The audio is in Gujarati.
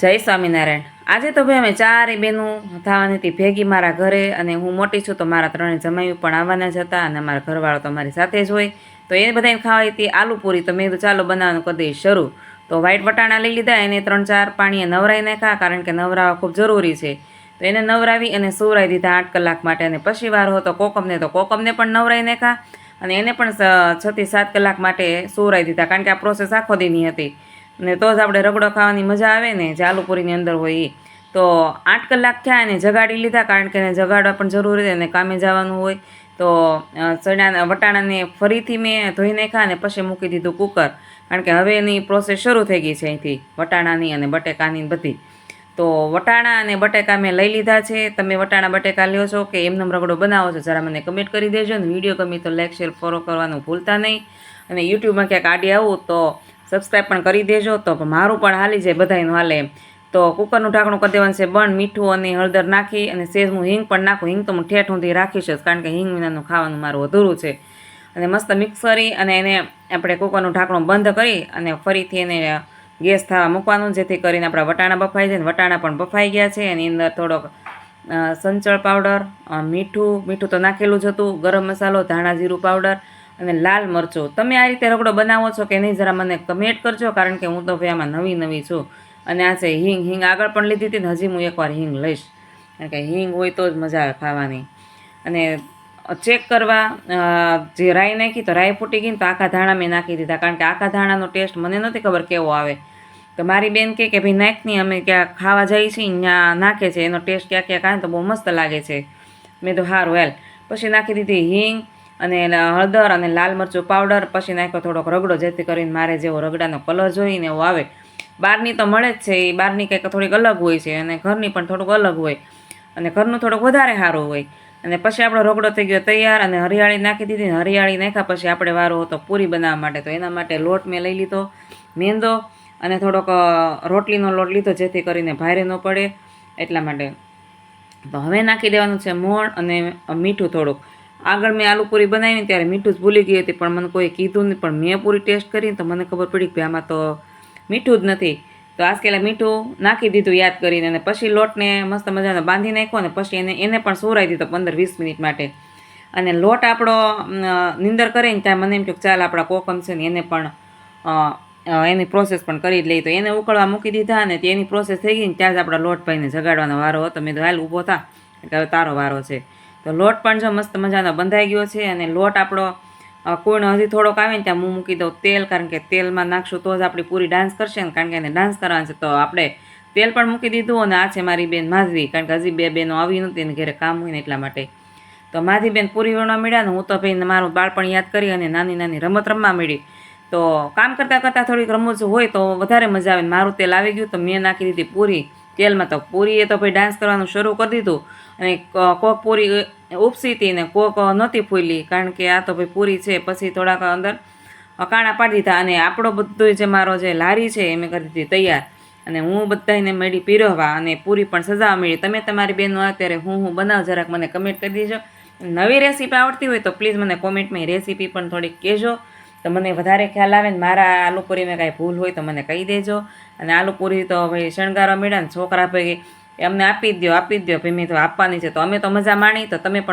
જય સ્વામિનારાયણ. આજે તો ભાઈ અમે ચારેય બહેનું થવાની હતી ભેગી મારા ઘરે અને હું મોટી છું તો મારા ત્રણે જમાયું પણ આવવાના જ હતા અને મારા ઘરવાળો તો મારી સાથે જ હોય. તો એ બધાને ખાવાય હતી આલુપૂરી તો મેં કીધું, ચાલો બનાવવાનું કરી દઈશ શરૂ. તો વ્હાઈટ વટાણા લઈ લીધા, એને ત્રણ ચાર પાણીએ નવરાઈ નાખ્યા કારણ કે નવરાવા ખૂબ જરૂરી છે. તો એને નવરાવી અને સુવરાઈ દીધા આઠ કલાક માટે અને પછી વાર હતો કોકમને તો કોકમને પણ નવરાઈ નાખ્યા અને એને પણ છથી સાત કલાક માટે સુવરાઈ દીધા કારણ કે આ પ્રોસેસ આખો દીની હતી. ને તો જ આપણે રગડો ખાવાની મજા આવે ને, જે આલુપુરીની અંદર હોય એ તો આઠ કલાક થયા એને જગાડી લીધા, કારણ કે એને જગાડવા પણ જરૂરી અને કામે જવાનું હોય. તો ચણા વટાણાને ફરીથી મેં ધોઈ નાખ્યા અને પછી મૂકી દીધું કુકર. કારણ કે હવે એની પ્રોસેસ શરૂ થઈ ગઈ છે અહીંથી, વટાણાની અને બટેકાની બધી. તો વટાણા અને બટેકા મેં લઈ લીધા છે. તમે વટાણા, બટેકા લ્યો છો કે એમનો રગડો બનાવો છો, જરા મને કમેન્ટ કરી દેજો ને. વીડિયો ગમે તો લાઈક શેર ફોલો કરવાનું ભૂલતા નહીં. અને યુટ્યુબમાં ક્યાંક આડી આવું તો સબસ્ક્રાઈબ પણ કરી દેજો. તો મારું પણ હાલી જાય, બધાયનું હાલે એમ. તો કુકરનું ઢાંકણું કરી દેવાનું છે બંધ, મીઠું અને હળદર નાખી અને સેજ હું હિંગ પણ નાખું. હિંગ તો હું ઠેઠ સુધી રાખીશ જ, કારણ કે હિંગ વિનાનું ખાવાનું મારું અધૂરું છે. અને મસ્ત મિક્સ કરી અને એને આપણે કુકરનું ઢાંકણું બંધ કરી અને ફરીથી એને ગેસ થવા મૂકવાનું, જેથી કરીને આપણા વટાણા બફાઈ જાય. વટાણા પણ બફાઈ ગયા છે. એની અંદર થોડોક સંચળ પાવડર મીઠું. મીઠું તો નાખેલું જ હતું. ગરમ મસાલો, ધાણા જીરું પાવડર અને લાલ મરચું. તમે આ રીતે રગડો બનાવો છો કે નહીં, જરા મને કમેન્ટ કરજો, કારણ કે હું તો ભાઈ આમાં નવી નવી છું. અને આ છે હિંગ. હિંગ આગળ પણ લીધી હતી ને હજી હું એકવાર હિંગ લઈશ. કારણ કે હિંગ હોય તો જ મજા આવે ખાવાની. અને ચેક કરવા જે રાઈ નાખી તો રાઈ ફૂટી ગઈ ને તો આખા ધાણા મેં નાખી દીધા. કારણ કે આખા ધાણાનો ટેસ્ટ મને નથી ખબર કેવો આવે. તો મારી બેન કહે કે ભાઈ નાખની અમે ક્યાં ખાવા જઈએ છીએ ત્યાં નાખે છે. એનો ટેસ્ટ ક્યાં ક્યાં કાંઈ તો બહુ મસ્ત લાગે છે. મેં તો સારું હેલ. પછી નાખી દીધી હિંગ અને હળદર અને લાલ મરચું પાવડર પછી નાખ્યો થોડોક રગડો, જેથી કરીને મારે જેવો રગડાનો કલર જોઈને એવો આવે. બહારની તો મળે જ છે એ બહારની કંઈક થોડીક અલગ હોય છે અને ઘરની પણ થોડુંક અલગ હોય અને ઘરનું થોડુંક વધારે સારું હોય. અને પછી આપણો રગડો થઈ ગયો તૈયાર અને હરિયાળી નાખી દીધી ને હરિયાળી નાખ્યા પછી આપણે વારો હતો પૂરી બનાવવા માટે. તો એના માટે લોટ મેં લઈ લીધો, મેંદો અને થોડોક રોટલીનો લોટ લીધો જેથી કરીને ભારે ન પડે એટલા માટે. તો હવે નાખી દેવાનું છે મોણ અને મીઠું થોડુંક. આગળ મેં આલુ પૂરી બનાવી ત્યારે મીઠું જ ભૂલી ગઈ હતી, પણ મને કોઈ કીધું નહીં. પણ મેં પૂરી ટેસ્ટ કરી તો મને ખબર પડી કે આમાં તો મીઠું જ નથી. તો આજકેલા મીઠું નાખી દીધું યાદ કરીને અને પછી લોટને મસ્ત મજાનો બાંધી નાખ્યો અને પછી એને એને પણ સુરાઈ દીધો પંદર વીસ મિનિટ માટે. અને લોટ આપણો નિંદર કરે ને ત્યાં મને એમ કે ચાલ આપણા કોકમ છે ને એને પણ એની પ્રોસેસ પણ કરી લઈ તો એને ઉકળવા મૂકી દીધા અને તેની પ્રોસેસ થઈ ગઈ ને ત્યાં જ આપણા લોટભાઈને જગાડવાનો વારો હતો. મેં તો હાલ ઊભો થા. એટલે તારો વારો છે. તો લોટ પણ જો મસ્ત મજાનો બંધાઈ ગયો છે અને લોટ આપણો અ, હજી થોડોક આવે ને ત્યાં હું મૂકી દઉં તેલ કારણ કે તેલમાં નાખશું તો જ આપણી પૂરી ડાન્સ કરશે ને કારણ કે એને ડાન્સ કરવાનું છે. તો આપણે તેલ પણ મૂકી દીધું અને આ છે મારી બેન માધવી કારણ કે હજી બે બેનો આવી નહોતી એને ઘરે કામ હોય ને એટલા માટે. તો માધી બેન પૂરી વણવા મળ્યા ને હું તો ભાઈ મારું બાળપણ યાદ કરી અને નાની નાની રમત રમવા મળી તો કામ કરતાં કરતાં થોડીક રમૂજ હોય તો વધારે મજા આવે મારું તેલ આવી ગયું તો મેં નાખી દીધી પૂરી. તેલમાં તો પૂરીએ તો ભાઈ ડાન્સ કરવાનું શરૂ કરી દીધું. અને કોક પૂરી ઉપસી હતી ને કોક નહોતી ફૂલી, કારણ કે આ તો ભાઈ પૂરી છે, પછી થોડાક અંદર કાણા પાડી દીધા. અને આપણો બધો જે મારો જે લારી છે એ મેં કરી દીધી તૈયાર. અને હું બધાને મળી પીરવવા અને પૂરી પણ સજાવવા મળી. તમે તમારી બેનનો અત્યારે હું હું બનાવ, જરાક મને કમેન્ટ કરી દેજો. નવી રેસીપી આવડતી હોય તો પ્લીઝ મને કોમેન્ટમાં રેસીપી પણ થોડીક કહેજો. તો મને વધારે ખ્યાલ આવે ને મારા આલુપુરીમાં કાંઈ ભૂલ હોય તો મને કહી દેજો. અને આલુપુરી તો ભાઈ શણગારવા મળ્યા ને છોકરા ભાઈ અમને આપી દો આપી દો ભાઈ મેં તો આપવાની છે. તો અમે તો મજા માણી, તો તમે પણ